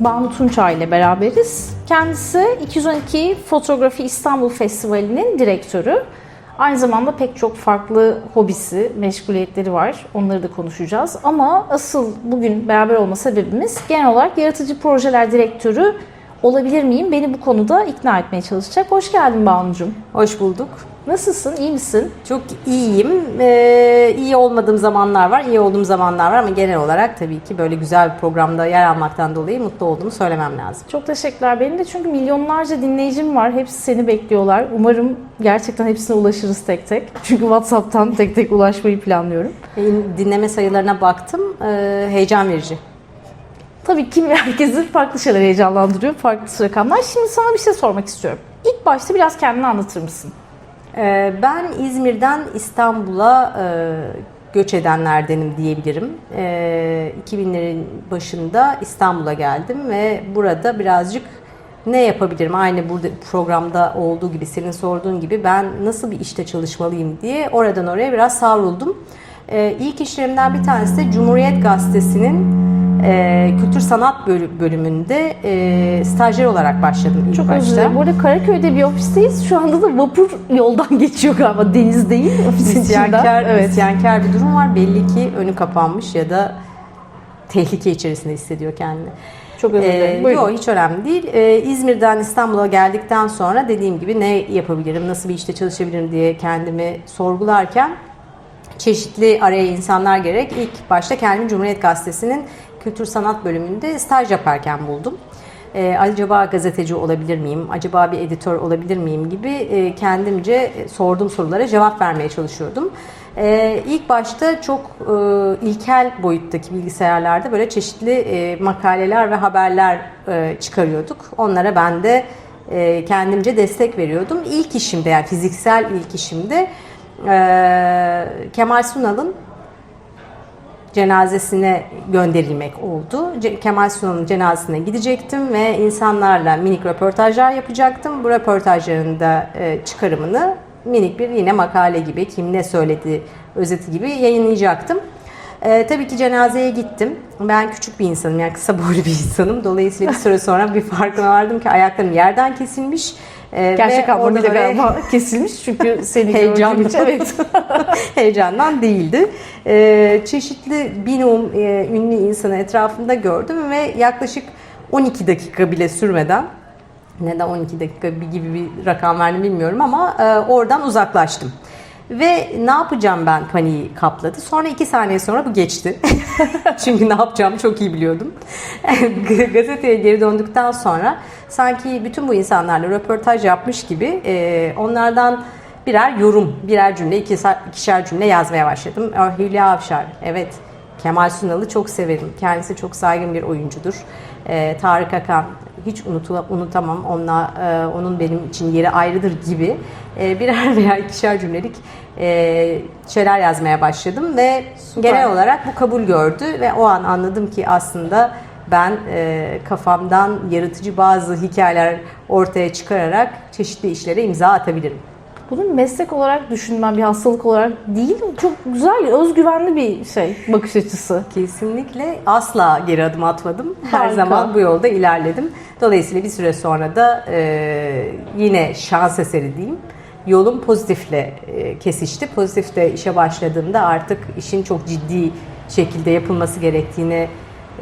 Banu Tunçay ile beraberiz. Kendisi 212 Fotoğrafi İstanbul Festivali'nin direktörü. Aynı zamanda pek çok farklı hobisi, meşguliyetleri var. Onları da konuşacağız. Ama asıl bugün beraber olma sebebimiz genel olarak yaratıcı projeler direktörü olabilir miyim? Beni bu konuda ikna etmeye çalışacak. Hoş geldin Banu'cum. Hoş bulduk. Nasılsın? İyi misin? Çok iyiyim. Ee, iyi olmadığım zamanlar var, iyi olduğum zamanlar var ama genel olarak tabii ki böyle güzel bir programda yer almaktan dolayı mutlu olduğumu söylemem lazım. Çok teşekkürler. Benim de çünkü milyonlarca dinleyicim var. Hepsi seni bekliyorlar. Umarım gerçekten hepsine ulaşırız tek tek. Çünkü WhatsApp'tan tek tek ulaşmayı planlıyorum. Ee, Dinleme sayılarına baktım. Ee, heyecan verici. Tabii kim herkesi farklı şeyler heyecanlandırıyor, farklı rakamlar. Şimdi sana bir şey sormak istiyorum. İlk başta biraz kendini anlatır mısın? Ee, ben İzmir'den İstanbul'a e, göç edenlerdenim diyebilirim. Ee, 2000'lerin başında İstanbul'a geldim ve burada birazcık ne yapabilirim? Aynı burada programda olduğu gibi, senin sorduğun gibi ben nasıl bir işte çalışmalıyım diye oradan oraya biraz savruldum. Ee, ilk işlerimden bir tanesi de Cumhuriyet Gazetesi'nin e, kültür sanat bölü- bölümünde e, stajyer olarak başladım ilk Çok başta. özür dilerim. Bu arada Karaköy'de bir ofisteyiz. Şu anda da vapur yoldan geçiyor galiba. Deniz değil, ofisin içinden. İsyankar, Evet. isyankar bir durum var. Belli ki önü kapanmış ya da tehlike içerisinde hissediyor kendini. Çok özür dilerim. Ee, Buyurun. yok hiç önemli değil. Ee, İzmir'den İstanbul'a geldikten sonra dediğim gibi ne yapabilirim, nasıl bir işte çalışabilirim diye kendimi sorgularken çeşitli araya insanlar gerek ilk başta kendimi Cumhuriyet Gazetesi'nin kültür sanat bölümünde staj yaparken buldum. Ee, acaba gazeteci olabilir miyim? Acaba bir editör olabilir miyim gibi e, kendimce sorduğum sorulara cevap vermeye çalışıyordum. Ee, ilk başta çok e, ilkel boyuttaki bilgisayarlarda böyle çeşitli e, makaleler ve haberler e, çıkarıyorduk. Onlara ben de e, kendimce destek veriyordum. İlk işimde yani fiziksel ilk işimde e, Kemal Sunal'ın cenazesine gönderilmek oldu. Kemal Sunal'ın cenazesine gidecektim ve insanlarla minik röportajlar yapacaktım. Bu röportajların da e, çıkarımını minik bir yine makale gibi kim ne söyledi özeti gibi yayınlayacaktım. E, tabii ki cenazeye gittim. Ben küçük bir insanım yani kısa boylu bir insanım. Dolayısıyla bir süre sonra bir farkına vardım ki ayaklarım yerden kesilmiş. E, Gerçek orada böyle- galiba kesilmiş çünkü seni için. Evet. heyecandan değildi. Ee, çeşitli binum e, ünlü insanı etrafında gördüm ve yaklaşık 12 dakika bile sürmeden neden 12 dakika gibi bir rakam verdim bilmiyorum ama e, oradan uzaklaştım. Ve ne yapacağım ben paniği kapladı. Sonra iki saniye sonra bu geçti. Çünkü ne yapacağımı çok iyi biliyordum. Gazeteye geri döndükten sonra sanki bütün bu insanlarla röportaj yapmış gibi e, onlardan birer yorum, birer cümle, ikişer, ikişer cümle yazmaya başladım. Hülya Avşar, evet Kemal Sunal'ı çok severim. Kendisi çok saygın bir oyuncudur. Ee, Tarık Akan, hiç unutula, unutamam. Onunla, e, onun benim için yeri ayrıdır gibi e, birer veya ikişer cümlelik e, şeyler yazmaya başladım ve Süper. genel olarak bu kabul gördü ve o an anladım ki aslında ben e, kafamdan yaratıcı bazı hikayeler ortaya çıkararak çeşitli işlere imza atabilirim. Bunun meslek olarak düşünmen bir hastalık olarak değil. Çok güzel, özgüvenli bir şey, bakış açısı. Kesinlikle asla geri adım atmadım. Her Harika. zaman bu yolda ilerledim. Dolayısıyla bir süre sonra da e, yine şans eseri diyeyim. Yolum pozitifle e, kesişti. Pozitifle işe başladığımda artık işin çok ciddi şekilde yapılması gerektiğini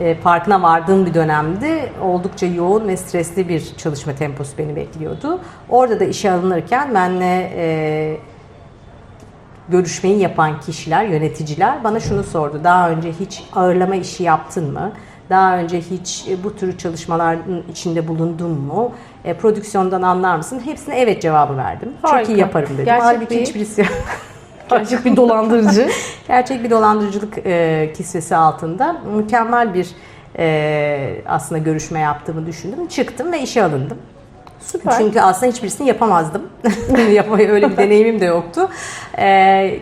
e, farkına vardığım bir dönemdi. Oldukça yoğun ve stresli bir çalışma temposu beni bekliyordu. Orada da işe alınırken benle e, görüşmeyi yapan kişiler, yöneticiler bana şunu sordu. Daha önce hiç ağırlama işi yaptın mı? Daha önce hiç e, bu tür çalışmaların içinde bulundun mu? E, prodüksiyondan anlar mısın? Hepsine evet cevabı verdim. Harika. Çok iyi yaparım dedim. Gerçek Halbuki bir- hiçbirisi Gerçek bir dolandırıcı. Gerçek bir dolandırıcılık e, kisvesi altında mükemmel bir e, aslında görüşme yaptığımı düşündüm. Çıktım ve işe alındım. Süper. Çünkü aslında hiçbirisini yapamazdım. Yapmayı öyle bir deneyimim de yoktu. E,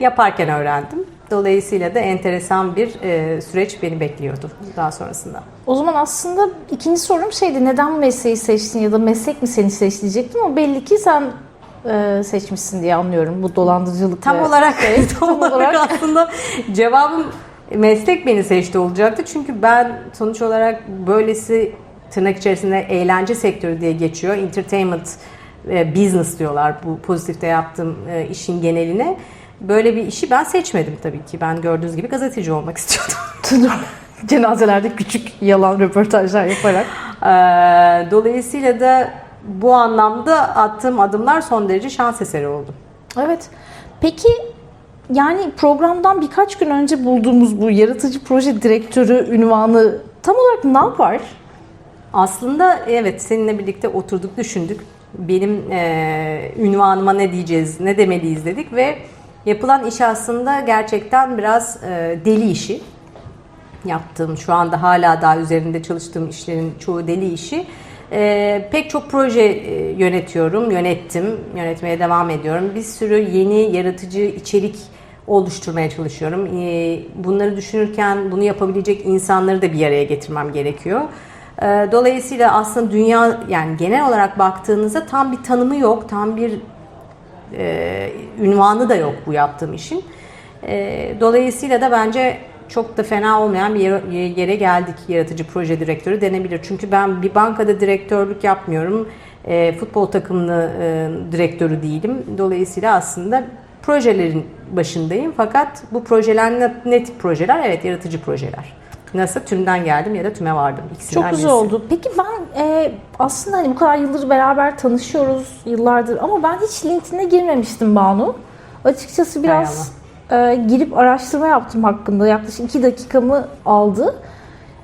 yaparken öğrendim. Dolayısıyla da enteresan bir e, süreç beni bekliyordu daha sonrasında. O zaman aslında ikinci sorum şeydi neden mesleği seçtin ya da meslek mi seni seçti diyecektim ama belli ki sen e, seçmişsin diye anlıyorum bu dolandırıcılık Tam olarak Şey, tam olarak aslında cevabım meslek beni seçti olacaktı. Çünkü ben sonuç olarak böylesi tırnak içerisinde eğlence sektörü diye geçiyor. Entertainment e, business diyorlar bu pozitifte yaptığım e, işin geneline. Böyle bir işi ben seçmedim tabii ki. Ben gördüğünüz gibi gazeteci olmak istiyordum. Cenazelerde küçük yalan röportajlar yaparak. Ee, Dolayısıyla da bu anlamda attığım adımlar son derece şans eseri oldu. Evet. Peki yani programdan birkaç gün önce bulduğumuz bu yaratıcı proje direktörü ünvanı tam olarak ne yapar? Aslında evet seninle birlikte oturduk düşündük. Benim e, ünvanıma ne diyeceğiz, ne demeliyiz dedik ve yapılan iş aslında gerçekten biraz e, deli işi. Yaptığım, şu anda hala daha üzerinde çalıştığım işlerin çoğu deli işi. E, pek çok proje e, yönetiyorum, yönettim, yönetmeye devam ediyorum. Bir sürü yeni yaratıcı içerik oluşturmaya çalışıyorum. E, bunları düşünürken bunu yapabilecek insanları da bir araya getirmem gerekiyor. E, Dolayısıyla aslında dünya yani genel olarak baktığınızda tam bir tanımı yok, tam bir e, ünvanı da yok bu yaptığım işin. E, dolayısıyla da bence çok da fena olmayan bir yere, yere geldik yaratıcı proje direktörü denebilir. Çünkü ben bir bankada direktörlük yapmıyorum. E, futbol takımlı e, direktörü değilim. Dolayısıyla aslında projelerin başındayım. Fakat bu projeler ne tip projeler? Evet yaratıcı projeler. Nasıl? Tümden geldim ya da tüme vardım. İkisinden Çok güzel birisi. oldu. Peki ben e, aslında hani bu kadar yıldır beraber tanışıyoruz yıllardır ama ben hiç LinkedIn'e girmemiştim Banu. Açıkçası biraz e, girip araştırma yaptım hakkında. Yaklaşık iki dakikamı aldı.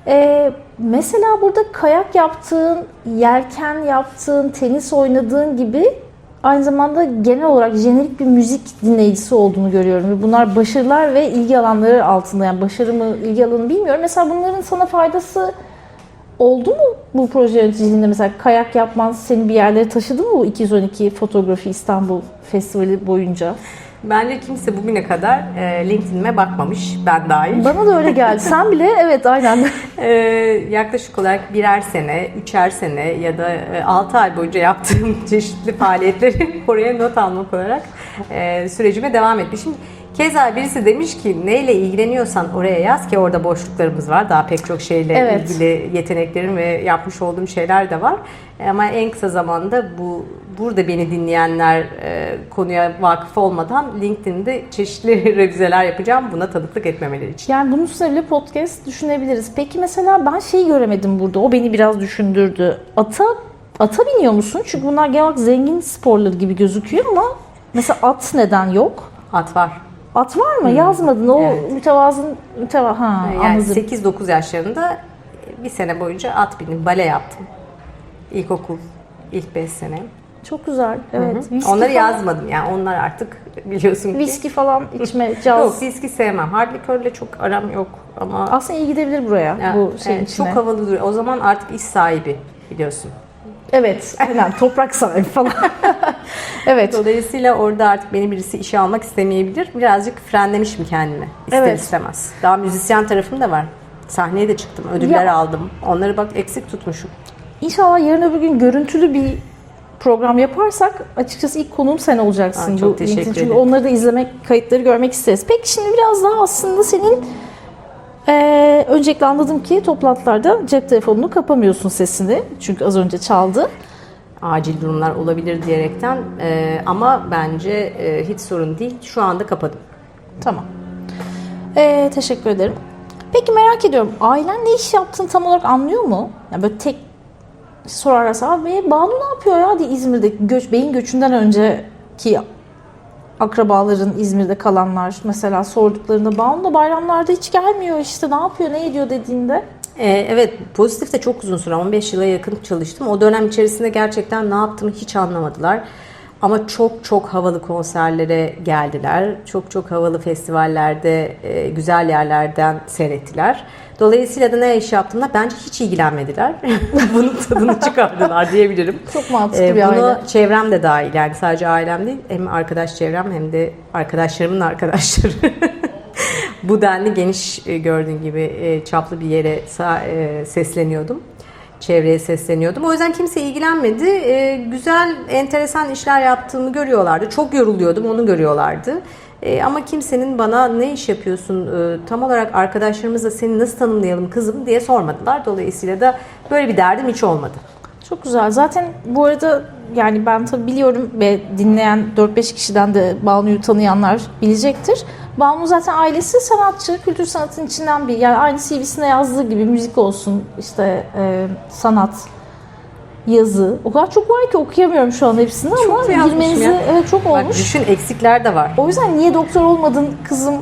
E, mesela burada kayak yaptığın, yelken yaptığın, tenis oynadığın gibi aynı zamanda genel olarak jenerik bir müzik dinleyicisi olduğunu görüyorum. Bunlar başarılar ve ilgi alanları altında. Yani başarı mı, ilgi alanı bilmiyorum. Mesela bunların sana faydası oldu mu bu proje yöneticiliğinde? Mesela kayak yapman seni bir yerlere taşıdı mı bu 212 Fotoğrafi İstanbul Festivali boyunca? Bence kimse bugüne kadar e, LinkedIn'ime bakmamış. Ben dahil. Bana da öyle geldi. Sen bile evet aynen. Ee, yaklaşık olarak birer sene, üçer sene ya da e, altı ay boyunca yaptığım çeşitli faaliyetleri oraya not almak olarak e, sürecime devam etmişim. Keza birisi demiş ki neyle ilgileniyorsan oraya yaz ki orada boşluklarımız var. Daha pek çok şeyle Evet. ilgili yeteneklerim ve yapmış olduğum şeyler de var. E, Ama en kısa zamanda bu burada beni dinleyenler e, konuya vakıf olmadan LinkedIn'de çeşitli revizeler yapacağım. Buna tanıklık etmemeleri için. Yani bunun bile podcast düşünebiliriz. Peki mesela ben şeyi göremedim burada. O beni biraz düşündürdü. Ata ata biniyor musun? Çünkü bunlar genel olarak zengin sporları gibi gözüküyor ama mesela at neden yok? At var. At var mı? Yazmadın. O Evet. mütevazın müteva ha Yani anladım. 8-9 yaşlarında bir sene boyunca at bindim, bale yaptım. İlkokul, ilk 5 sene. Çok güzel. Evet. Viski Onları falan- yazmadım yani onlar artık biliyorsun ki. Viski falan içme, caz. Yok viski sevmem. Hard likörle çok aram yok ama Aslında iyi gidebilir buraya Ya, bu şeyin evet, içine. çok havalı duruyor. O zaman artık iş sahibi biliyorsun. Evet, aynen toprak sahibi falan. evet. Dolayısıyla orada artık beni birisi işe almak istemeyebilir. Birazcık frenlemişim kendimi. İster Evet. istemez. Daha müzisyen tarafım da var. Sahneye de çıktım. Ödüller Ya. aldım. Onları bak eksik tutmuşum. İnşallah yarın öbür gün görüntülü bir program yaparsak açıkçası ilk konuğum sen olacaksın Aa, çok bu teşekkür LinkedIn. Çünkü ederim. onları da izlemek, kayıtları görmek isteriz. Peki şimdi biraz daha aslında senin eee öncelikle anladım ki toplantılarda cep telefonunu kapamıyorsun sesini. Çünkü az önce çaldı. acil durumlar olabilir diyerekten e, ama bence e, hiç sorun değil. Şu anda kapadım. Tamam. Ee, teşekkür ederim. Peki merak ediyorum. Ailen ne iş yaptığını tam olarak anlıyor mu? Yani böyle tek sorarlarsa abi Banu ne yapıyor ya diye İzmir'de göç, beyin göçünden önceki akrabaların İzmir'de kalanlar mesela sorduklarında Banu da bayramlarda hiç gelmiyor işte ne yapıyor ne ediyor dediğinde E, evet pozitif de çok uzun süre 15 yıla yakın çalıştım. O dönem içerisinde gerçekten ne yaptığımı hiç anlamadılar. Ama çok çok havalı konserlere geldiler. Çok çok havalı festivallerde, e, güzel yerlerden seyrettiler. Dolayısıyla da ne iş yaptığımda bence hiç ilgilenmediler. Bunun tadını çıkardılar diyebilirim. çok mantıklı Ee, bir bunu aile. çevrem de dahil yani sadece ailem değil hem arkadaş çevrem hem de arkadaşlarımın arkadaşları. Bu denli geniş e, gördüğün gibi e, çaplı bir yere sesleniyordum. Çevreye sesleniyordum. O yüzden kimse ilgilenmedi. Ee, güzel, enteresan işler yaptığımı görüyorlardı. Çok yoruluyordum, onu görüyorlardı. Ee, ama kimsenin bana ne iş yapıyorsun, e, tam olarak arkadaşlarımız da seni nasıl tanımlayalım kızım diye sormadılar. Dolayısıyla da böyle bir derdim hiç olmadı. Çok güzel. Zaten bu arada yani ben tabii biliyorum ve dinleyen 4-5 kişiden de Banu'yu tanıyanlar bilecektir. Banu zaten ailesi sanatçı, kültür sanatın içinden bir yani aynı CV'sinde yazdığı gibi müzik olsun, işte e, sanat, yazı. O kadar çok var ki okuyamıyorum şu an hepsini ama yazmışım girmenizi ya. evet çok Bak olmuş. düşün eksikler de var. O yüzden niye doktor olmadın kızım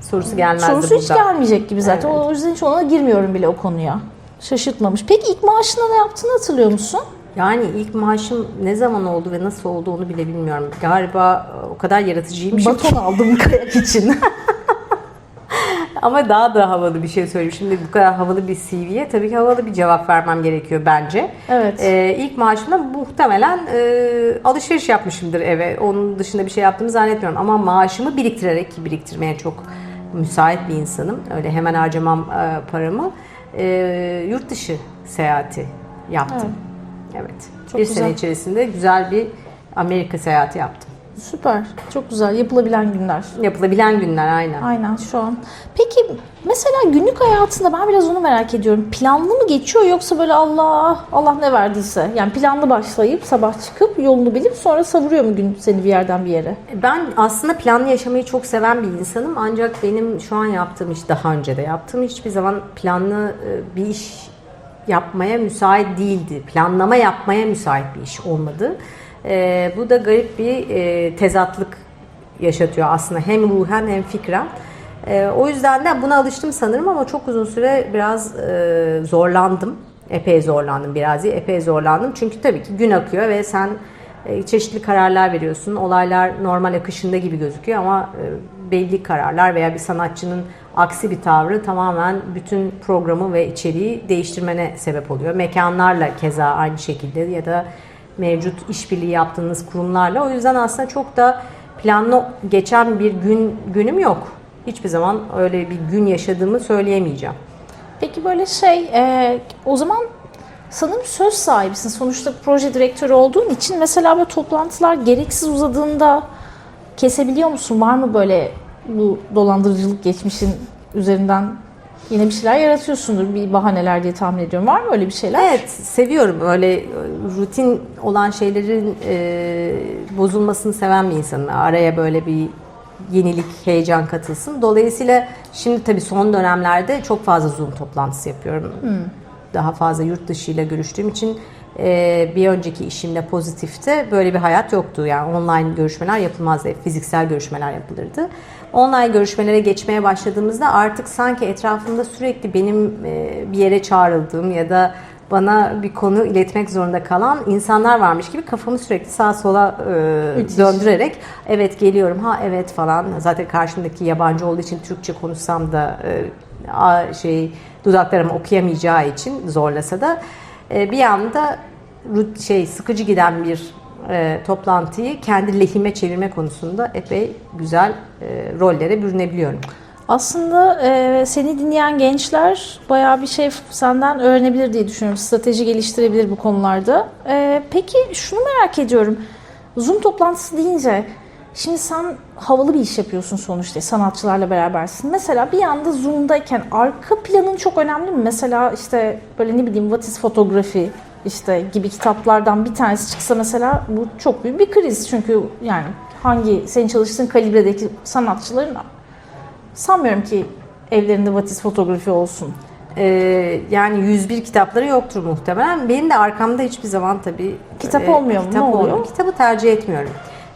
Sorusu gelmezdi sorusu hiç burada. gelmeyecek gibi zaten. O yüzden hiç ona girmiyorum bile o konuya. Şaşırtmamış. Peki ilk maaşında ne yaptığını hatırlıyor musun? Yani ilk maaşım ne zaman oldu ve nasıl oldu onu bile bilmiyorum. Galiba e, o kadar yaratıcıymışım. Baton aldım kayak için. Ama daha da havalı bir şey söyleyeyim. Şimdi bu kadar havalı bir CV'ye tabii ki havalı bir cevap vermem gerekiyor bence. Evet. Ee, ilk maaşımda muhtemelen e, alışveriş yapmışımdır eve. Onun dışında bir şey yaptığımı zannetmiyorum. Ama maaşımı biriktirerek ki biriktirmeye çok müsait bir insanım. Öyle hemen harcamam e, paramı. E, yurt dışı seyahati yaptım. Evet. Çok bir güzel. sene içerisinde güzel bir Amerika seyahati yaptım. Süper. Çok güzel. Yapılabilen günler. Yapılabilen günler aynen. Aynen şu an. Peki mesela günlük hayatında ben biraz onu merak ediyorum. Planlı mı geçiyor yoksa böyle Allah Allah ne verdiyse? Yani planlı başlayıp sabah çıkıp yolunu bilip sonra savuruyor mu gün seni bir yerden bir yere? Ben aslında planlı yaşamayı çok seven bir insanım. Ancak benim şu an yaptığım iş, daha önce de yaptığım hiçbir zaman planlı e, bir iş yapmaya müsait değildi. Planlama yapmaya müsait bir iş olmadı. E, bu da garip bir e, tezatlık yaşatıyor aslında hem ruhen hem fikren. E, o yüzden de buna alıştım sanırım ama çok uzun süre biraz e, zorlandım. Epey zorlandım biraz değil, epey zorlandım. Çünkü tabii ki gün akıyor ve sen e, çeşitli kararlar veriyorsun. Olaylar normal akışında gibi gözüküyor ama e, belli kararlar veya bir sanatçının aksi bir tavrı tamamen bütün programı ve içeriği değiştirmene sebep oluyor. Mekanlarla keza aynı şekilde ya da mevcut işbirliği yaptığınız kurumlarla. O yüzden aslında çok da planlı geçen bir gün günüm yok. Hiçbir zaman öyle bir gün yaşadığımı söyleyemeyeceğim. Peki böyle şey e, o zaman sanırım söz sahibisin. Sonuçta proje direktörü olduğun için mesela böyle toplantılar gereksiz uzadığında kesebiliyor musun? Var mı böyle bu dolandırıcılık geçmişin üzerinden yine bir şeyler yaratıyorsundur bir bahaneler diye tahmin ediyorum. Var mı öyle bir şeyler? Evet, seviyorum. Öyle e, rutin olan şeylerin e, bozulmasını seven bir insanım. Araya böyle bir yenilik, heyecan katılsın. Dolayısıyla şimdi tabii son dönemlerde çok fazla Zoom toplantısı yapıyorum. Daha fazla yurt dışı ile görüştüğüm için e, bir önceki işimde pozitifte böyle bir hayat yoktu. Yani online görüşmeler yapılmazdı. Fiziksel görüşmeler yapılırdı. Online görüşmelere geçmeye başladığımızda artık sanki etrafımda sürekli benim e, bir yere çağrıldığım ya da bana bir konu iletmek zorunda kalan insanlar varmış gibi kafamı sürekli sağa sola e, Müthiş. döndürerek evet geliyorum ha evet falan zaten karşımdaki yabancı olduğu için Türkçe konuşsam da e, a- şey dudaklarım okuyamayacağı için zorlasa da e, bir anda şey sıkıcı giden bir e, toplantıyı kendi lehime çevirme konusunda epey güzel e, rollere bürünebiliyorum. Aslında e, seni dinleyen gençler bayağı bir şey senden öğrenebilir diye düşünüyorum. Strateji geliştirebilir bu konularda. E, peki şunu merak ediyorum. Zoom toplantısı deyince şimdi sen havalı bir iş yapıyorsun sonuçta sanatçılarla berabersin. Mesela bir anda Zoom'dayken arka planın çok önemli mi? Mesela işte böyle ne bileyim What is Photography işte gibi kitaplardan bir tanesi çıksa mesela bu çok büyük bir kriz. Çünkü yani hangi senin çalıştığın kalibredeki sanatçıların Sanmıyorum ki evlerinde vatiz fotoğrafı olsun. Ee, yani 101 kitapları yoktur muhtemelen. Benim de arkamda hiçbir zaman tabii Kitap olmuyor mu? kitap Ne oluyor? Kitabı tercih etmiyorum.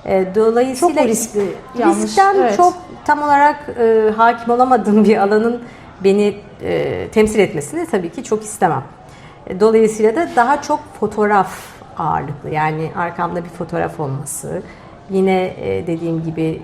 Ee, dolayısıyla Çok riskli? Yanlış. Riskten Evet. çok tam olarak e, hakim olamadığım bir alanın beni e, temsil etmesini tabii ki çok istemem. E, Dolayısıyla da daha çok fotoğraf ağırlıklı. Yani arkamda bir fotoğraf olması. Yine e, dediğim gibi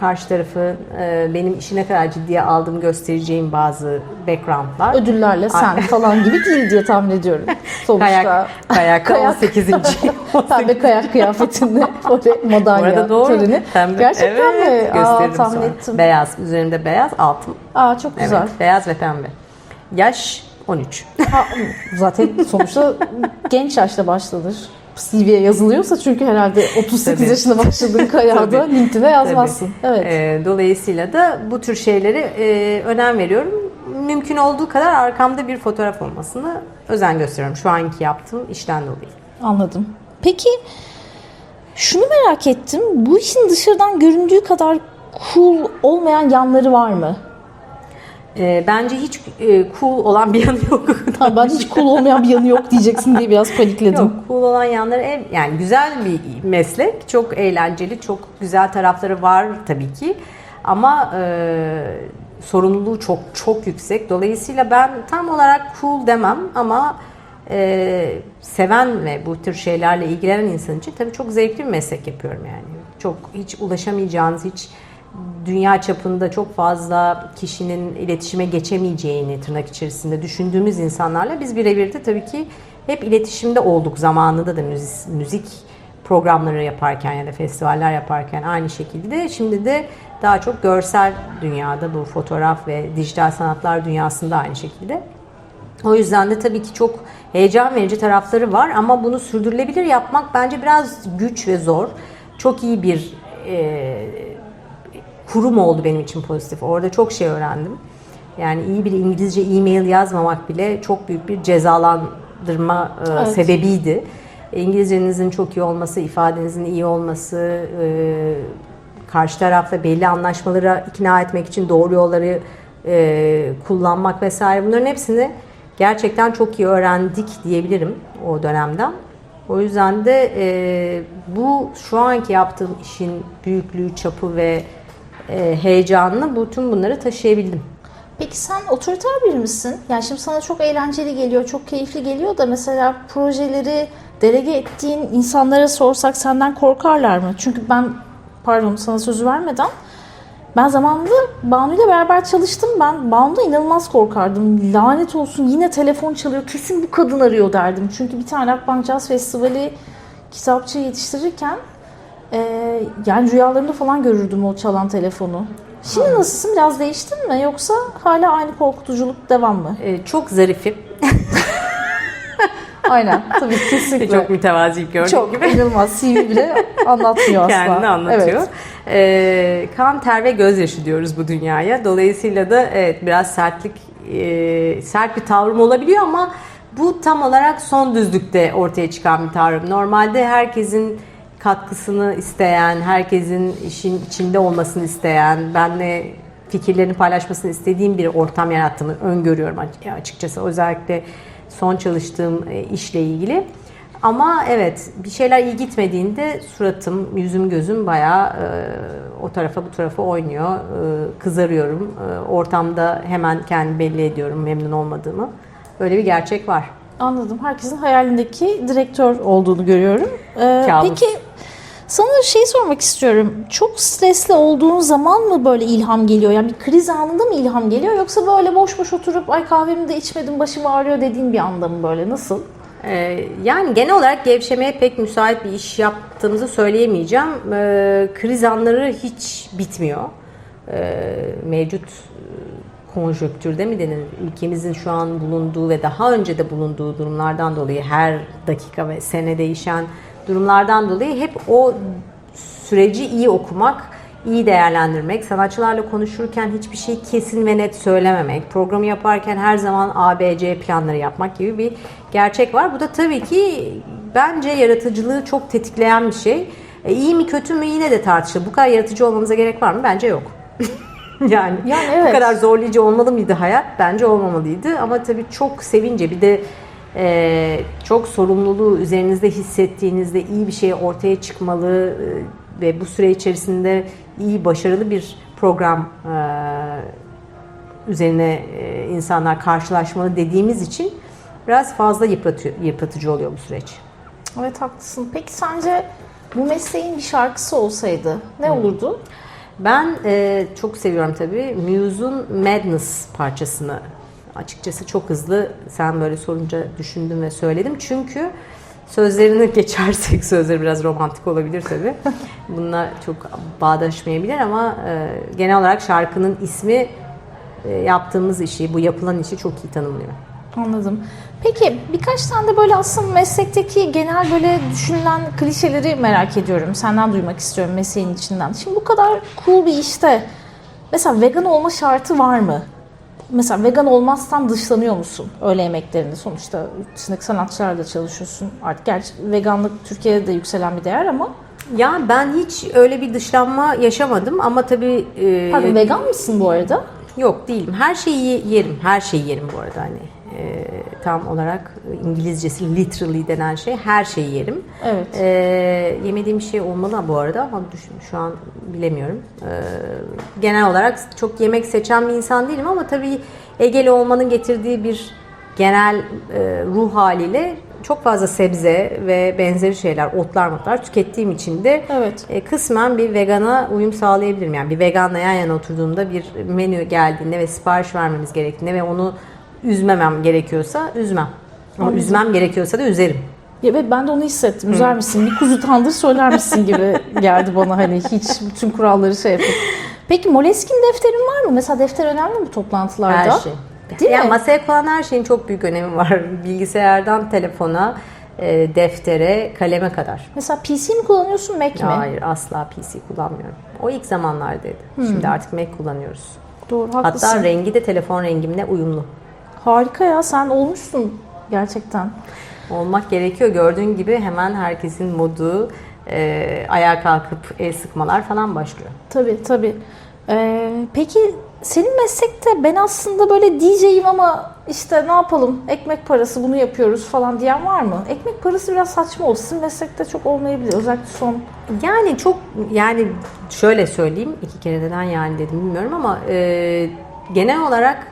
karşı tarafı e, benim işi ne kadar ciddiye aldığımı göstereceğim bazı backgroundlar. Ödüllerle sen falan gibi değil diye tahmin ediyorum. Sonuçta Kayak, kayak, Kayak. 18. pembe kayak kıyafetinde Bu madalya doğru. töreni. Pembe. Gerçekten evet, mi? Aa, tahmin sonra. ettim. Beyaz. Üzerimde beyaz, altım. Aa çok güzel. Evet, beyaz ve pembe. Yaş 13. Ha, zaten sonuçta genç yaşta başlanır. CV'ye yazılıyorsa çünkü herhalde 38 Tabii. yaşında başladığın Tabii. LinkedIn'e yazmazsın. Evet. Ee, dolayısıyla da bu tür şeyleri e, önem veriyorum. Mümkün olduğu kadar arkamda bir fotoğraf olmasını özen gösteriyorum. Şu anki yaptığım işten dolayı. Anladım. Peki şunu merak ettim. Bu işin dışarıdan göründüğü kadar cool olmayan yanları var mı? Ee, bence hiç e, cool olan bir yanı yok. Ha, ben hiç cool olmayan bir yanı yok diyeceksin diye biraz panikledim. Yok, cool olan yanları ev, yani güzel bir meslek, çok eğlenceli, çok güzel tarafları var tabii ki. Ama e, sorumluluğu çok çok yüksek. Dolayısıyla ben tam olarak cool demem ama e, seven ve bu tür şeylerle ilgilenen insan için tabii çok zevkli bir meslek yapıyorum yani. Çok hiç ulaşamayacağınız, hiç dünya çapında çok fazla kişinin iletişime geçemeyeceğini tırnak içerisinde düşündüğümüz insanlarla biz birebir de tabii ki hep iletişimde olduk zamanında da müzik, müzik programları yaparken ya da festivaller yaparken aynı şekilde. Şimdi de daha çok görsel dünyada bu fotoğraf ve dijital sanatlar dünyasında aynı şekilde. O yüzden de tabii ki çok heyecan verici tarafları var ama bunu sürdürülebilir yapmak bence biraz güç ve zor. Çok iyi bir e, kurum oldu benim için pozitif. Orada çok şey öğrendim. Yani iyi bir İngilizce e-mail yazmamak bile çok büyük bir cezalandırma e, Evet. sebebiydi. İngilizcenizin çok iyi olması, ifadenizin iyi olması, e, karşı tarafla belli anlaşmalara ikna etmek için doğru yolları e, kullanmak vesaire bunların hepsini gerçekten çok iyi öğrendik diyebilirim o dönemden. O yüzden de bu şu anki yaptığım işin büyüklüğü, çapı ve e, heyecanını bütün bunları taşıyabildim. Peki sen otoriter biri misin? Yani şimdi sana çok eğlenceli geliyor, çok keyifli geliyor da mesela projeleri delege ettiğin insanlara sorsak senden korkarlar mı? Çünkü ben, pardon sana sözü vermeden, ben zamanında Banu ile beraber çalıştım. Ben Banu'da inanılmaz korkardım. Lanet olsun yine telefon çalıyor. Kesin bu kadın arıyor derdim. Çünkü bir tane Akbank Jazz Festivali kitapçı yetiştirirken e, yani rüyalarımda falan görürdüm o çalan telefonu. Şimdi nasılsın? Biraz değiştin mi? Yoksa hala aynı korkutuculuk devam mı? E, çok zarifim, Aynen. Tabii kesinlikle. çok mütevazi gördüğüm Çok gibi. inanılmaz. CV bile anlatmıyor asla. kendini anlatıyor. Evet. Ee, kan, ter ve gözyaşı diyoruz bu dünyaya. Dolayısıyla da evet biraz sertlik, e, sert bir tavrım olabiliyor ama bu tam olarak son düzlükte ortaya çıkan bir tavrım. Normalde herkesin katkısını isteyen, herkesin işin içinde olmasını isteyen, benle fikirlerini paylaşmasını istediğim bir ortam yarattığımı öngörüyorum açıkçası. Özellikle son çalıştığım e, işle ilgili. Ama evet bir şeyler iyi gitmediğinde suratım, yüzüm, gözüm bayağı e, o tarafa bu tarafa oynuyor. E, kızarıyorum. E, ortamda hemen kendimi belli ediyorum memnun olmadığımı. Böyle bir gerçek var. Anladım. Herkesin hayalindeki direktör olduğunu görüyorum. Ee, Kabus. peki sana şey sormak istiyorum. Çok stresli olduğun zaman mı böyle ilham geliyor? Yani bir kriz anında mı ilham geliyor? Yoksa böyle boş boş oturup ay kahvemi de içmedim başım ağrıyor dediğin bir anda mı böyle? Nasıl? Ee, yani genel olarak gevşemeye pek müsait bir iş yaptığımızı söyleyemeyeceğim. Ee, kriz anları hiç bitmiyor. Ee, mevcut e, konjonktürde mi denir? Ülkemizin şu an bulunduğu ve daha önce de bulunduğu durumlardan dolayı her dakika ve sene değişen durumlardan dolayı hep o süreci iyi okumak, iyi değerlendirmek, sanatçılarla konuşurken hiçbir şey kesin ve net söylememek, programı yaparken her zaman A, B, C planları yapmak gibi bir gerçek var. Bu da tabii ki bence yaratıcılığı çok tetikleyen bir şey. E, iyi mi kötü mü yine de tartışılır. Bu kadar yaratıcı olmamıza gerek var mı? Bence yok. yani, Yani bu evet. kadar zorlayıcı olmalı mıydı hayat? Bence olmamalıydı. Ama tabii çok sevince bir de e, çok sorumluluğu üzerinizde hissettiğinizde iyi bir şey ortaya çıkmalı e, ve bu süre içerisinde iyi başarılı bir program e, üzerine e, insanlar karşılaşmalı dediğimiz için biraz fazla yıpratıyor, yıpratıcı oluyor bu süreç. Evet haklısın. Peki sence bu mesleğin bir şarkısı olsaydı ne olurdu? Ben e, çok seviyorum tabii. Muse'un Madness parçasını açıkçası çok hızlı sen böyle sorunca düşündüm ve söyledim. Çünkü sözlerini geçersek sözleri biraz romantik olabilir tabii. Bununla çok bağdaşmayabilir ama e, genel olarak şarkının ismi e, yaptığımız işi, bu yapılan işi çok iyi tanımlıyor. Anladım. Peki birkaç tane de böyle aslında meslekteki genel böyle düşünülen klişeleri merak ediyorum. Senden duymak istiyorum mesleğin içinden. Şimdi bu kadar cool bir işte mesela vegan olma şartı var mı? Mesela vegan olmazsan dışlanıyor musun öğle yemeklerinde? Sonuçta dışındaki sanatçılarla çalışıyorsun. Artık gerçi veganlık Türkiye'de de yükselen bir değer ama. Ya ben hiç öyle bir dışlanma yaşamadım ama tabii e, Pardon vegan mısın bu arada? yok değilim. Her şeyi yerim. Her şeyi yerim bu arada hani. E, tam olarak İngilizcesi literally denen şey her şeyi yerim. Evet. E, yemediğim şey olmalı bu arada ama düşün, şu an bilemiyorum. E, genel olarak çok yemek seçen bir insan değilim ama tabii Egeli olmanın getirdiği bir genel e, ruh haliyle çok fazla sebze ve benzeri şeyler, otlar motlar tükettiğim için de Evet. e, kısmen bir vegana uyum sağlayabilirim. Yani bir veganla yan yana oturduğumda bir menü geldiğinde ve sipariş vermemiz gerektiğinde ve onu üzmemem gerekiyorsa üzmem. Ama Anladım. üzmem gerekiyorsa da üzerim. Ya ve ben de onu hissettim. Üzer misin? Bir kuzu tandır söyler misin gibi geldi bana hani hiç bütün kuralları şey yapıp. Peki Moleskine defterin var mı? Mesela defter önemli mi toplantılarda? Her şey. Değil yani mi? masaya konan her şeyin çok büyük önemi var. Bilgisayardan telefona, e, deftere, kaleme kadar. Mesela PC mi kullanıyorsun Mac mi? Hayır asla PC kullanmıyorum. O ilk zamanlardaydı. Şimdi artık Mac kullanıyoruz. Doğru haklısın. Hatta rengi de telefon rengimle uyumlu. Harika ya sen olmuşsun gerçekten. olmak gerekiyor. Gördüğün gibi hemen herkesin modu e, ayağa kalkıp el sıkmalar falan başlıyor. Tabii tabii. Ee, peki senin meslekte ben aslında böyle DJ'yim ama işte ne yapalım ekmek parası bunu yapıyoruz falan diyen var mı? Ekmek parası biraz saçma oldu. Sizin meslekte çok olmayabilir. Özellikle son Yani çok yani şöyle söyleyeyim iki kere neden yani dedim bilmiyorum ama e, genel olarak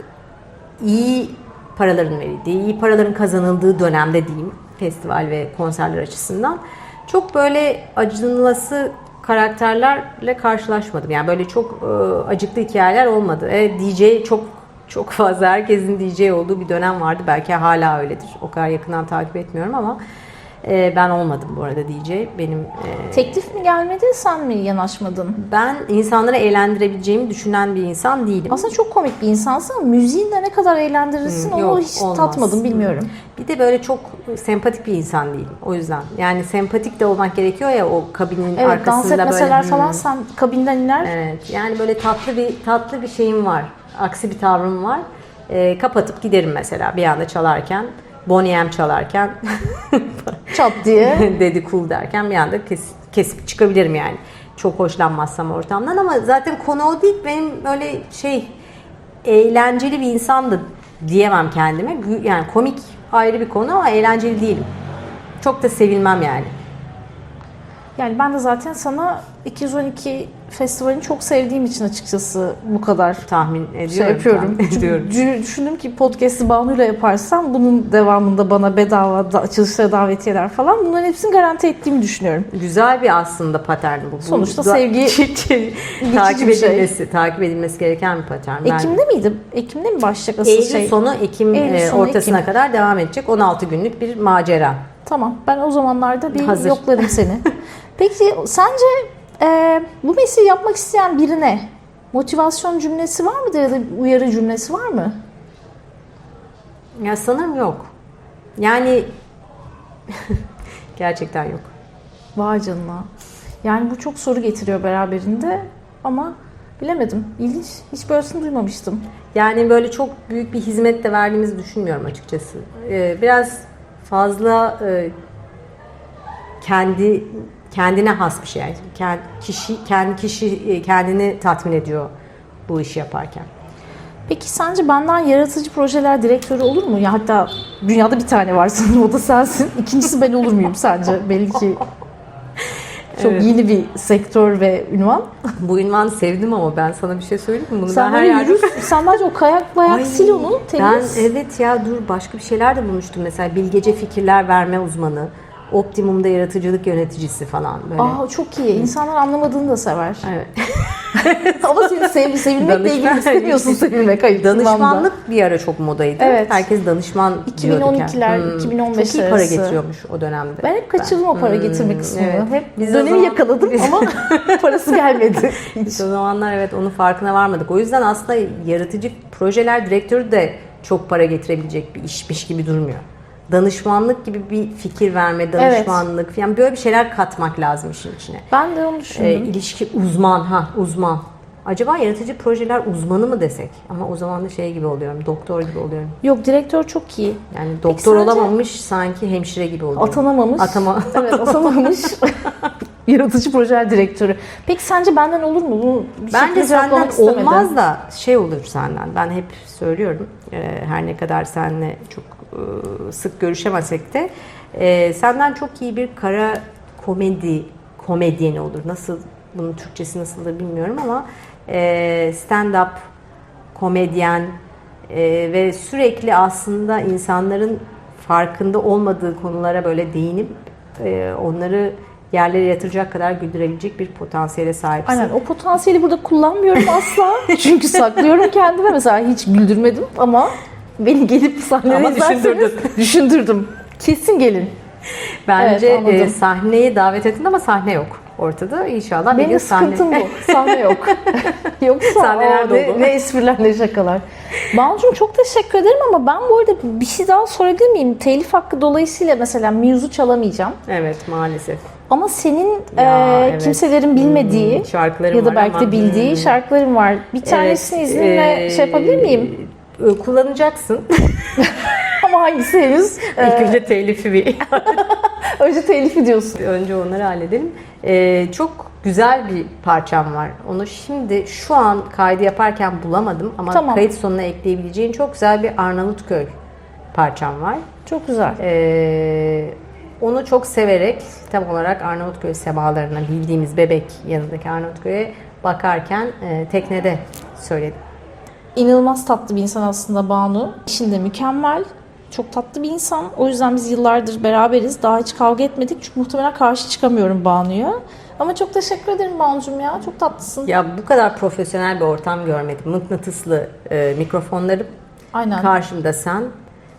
iyi paraların verildiği, iyi paraların kazanıldığı dönemde diyeyim festival ve konserler açısından çok böyle acınılası karakterlerle karşılaşmadım. Yani böyle çok e, acıklı hikayeler olmadı. E, DJ çok çok fazla herkesin DJ olduğu bir dönem vardı. Belki hala öyledir. O kadar yakından takip etmiyorum ama e, ben olmadım bu arada DJ. Benim e, teklif mi gelmedi sen mi yanaşmadın? ben insanları eğlendirebileceğimi düşünen bir insan değilim. Aslında çok komik bir insansın ama müziğinle ne kadar eğlendirirsin Hı, onu yok, hiç olmaz. tatmadım bilmiyorum. Bir de böyle çok sempatik bir insan değilim. O yüzden. Yani sempatik de olmak gerekiyor ya o kabinin Evet dans arkasında etmeseler böyle. falan hmm, sen kabinden iner. Evet. Yani böyle tatlı bir tatlı bir şeyim var. Aksi bir tavrım var. Ee, kapatıp giderim mesela bir anda çalarken. Bonnie M çalarken Çat diye. dedi cool derken bir anda kes- kesip çıkabilirim yani. Çok hoşlanmazsam ortamdan ama zaten konu o değil. Benim böyle şey eğlenceli bir insan da diyemem kendime. Yani komik ayrı bir konu ama eğlenceli değilim. Çok da sevilmem yani. Yani ben de zaten sana 212 festivalini çok sevdiğim için açıkçası bu kadar Tahmin ediyorum. şey yapıyorum. tahmin ediyorum. dü- düşündüm ki podcast'i Banu'yla yaparsam bunun devamında bana bedava da, açılışlara davetiyeler falan bunların hepsini garanti ettiğimi düşünüyorum. Güzel bir aslında patern bu. Bu Sonuçta da- sevgi takip bir şey. edilmesi, takip edilmesi gereken bir patern. Ben- Ekim'de miydi? Ekim'de mi başlayacak asıl Eylül şey? sonu Ekim Eylül e, sonu ortasına Ekim. kadar devam edecek. 16 günlük bir macera. Tamam. Ben o zamanlarda bir Hazır. yoklarım seni. Peki sence e, bu mesleği yapmak isteyen birine motivasyon cümlesi var mıdır ya da uyarı cümlesi var mı? Ya sanırım yok. Yani gerçekten yok. Vay canına. Yani bu çok soru getiriyor beraberinde ama bilemedim. İlginç. Hiç böylesini duymamıştım. Yani böyle çok büyük bir hizmet de verdiğimizi düşünmüyorum açıkçası. Ee, biraz fazla e, kendi kendine has bir şey. Yani kendi kişi kendi kişi e, kendini tatmin ediyor bu işi yaparken. Peki sence benden yaratıcı projeler direktörü olur mu? Ya hatta dünyada bir tane var sanırım o da sensin. İkincisi ben olur muyum sence? Belki çok Evet. yeni bir sektör ve ünvan. Bu ünvanı sevdim ama ben sana bir şey söyleyeyim mi? Bunu Sen ben her yerde. Sen bence o kayak bayak Ay, sil onu Ben temiz. evet ya dur başka bir şeyler de bulmuştum. Mesela bilgece fikirler verme uzmanı. Optimum'da yaratıcılık yöneticisi falan böyle. Aa çok iyi. İnsanlar anlamadığını da sever. Evet. Ama senin sev, sevilmekle ilgili istemiyorsun sevilmek. Hayır, Danışmanlık bir ara çok modaydı. Evet. Herkes danışman diyorduk 2012'ler, yani. 2015 Çok iyi para getiriyormuş o dönemde. Ben hep kaçırdım o para getirme kısmını. evet. Hep Biz dönemi zaman- yakaladım ama parası gelmedi. Hiç. Biz o zamanlar evet onun farkına varmadık. O yüzden aslında yaratıcı projeler direktörü de çok para getirebilecek bir işmiş gibi durmuyor. Danışmanlık gibi bir fikir verme, danışmanlık falan böyle bir şeyler katmak lazım işin içine. Ben de onu düşündüm. E, ilişki uzman ha uzman. Acaba yaratıcı projeler uzmanı mı desek? Ama o zaman da şey gibi oluyorum, doktor gibi oluyorum. Yok direktör çok iyi. Yani doktor sence- olamamış sanki hemşire gibi oluyorum. Atanamamış. Atama. Evet atanamamış. Yaratıcı projeler direktörü. Peki sence benden olur mu? Bunu Bence şekilde senden olmaz da şey olur senden. Ben hep söylüyorum. e, her ne kadar seninle çok sık görüşemesek de e, senden çok iyi bir kara komedi komedyeni olur. Nasıl bunun Türkçesi nasıldır bilmiyorum ama e, stand-up komedyen e, ve sürekli aslında insanların farkında olmadığı konulara böyle değinip e, onları yerlere yatıracak kadar güldürebilecek bir potansiyele sahipsin. Aynen o potansiyeli burada kullanmıyorum asla. Çünkü saklıyorum kendime. Mesela hiç güldürmedim ama beni gelip sahnede Ama izlerseniz düşündürdüm. Kesin gelin. Bence Evet, anladım. e, sahneye davet ettin ama sahne yok ortada. İnşallah bir gün Benim sahne... sıkıntım bu. Sahne yok. Yoksa Sahneler aa, ne, espriler ne şakalar. Banu'cum çok teşekkür ederim ama ben bu arada bir şey daha sorabilir miyim? Telif hakkı dolayısıyla mesela Muse'u çalamayacağım. Evet maalesef. Ama senin Ya, e, evet. kimselerin bilmediği Hmm, ya da belki de bildiği hmm. şarkılarım var. Bir tanesini Evet, izninle e, şey yapabilir miyim? E, Kullanacaksın. Ama hangisi henüz? İlk E, önce telifi bir. önce telifi diyorsun. önce onları halledelim. E, çok güzel bir parçam var. Onu şimdi şu an kaydı yaparken bulamadım ama Tamam. kayıt sonuna ekleyebileceğin çok güzel bir Arnavutköy parçam var. Çok güzel. Ee, onu çok severek tam olarak Arnavutköy semalarına bildiğimiz bebek yanındaki Arnavutköy'e bakarken e, teknede söyledim. İnanılmaz tatlı bir insan aslında Banu. İşinde mükemmel. Çok tatlı bir insan. O yüzden biz yıllardır beraberiz. Daha hiç kavga etmedik. Çünkü muhtemelen karşı çıkamıyorum Banu'ya. Ama çok teşekkür ederim Banu'cum ya. Çok tatlısın. Ya bu kadar profesyonel bir ortam görmedim. Mıknatıslı e, mikrofonlarım, Aynen. karşımda sen.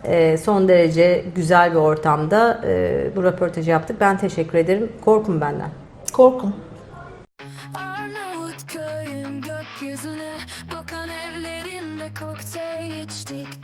E, son derece güzel bir ortamda e, bu röportajı yaptık. Ben teşekkür ederim. Korkun benden. Korkun. plastic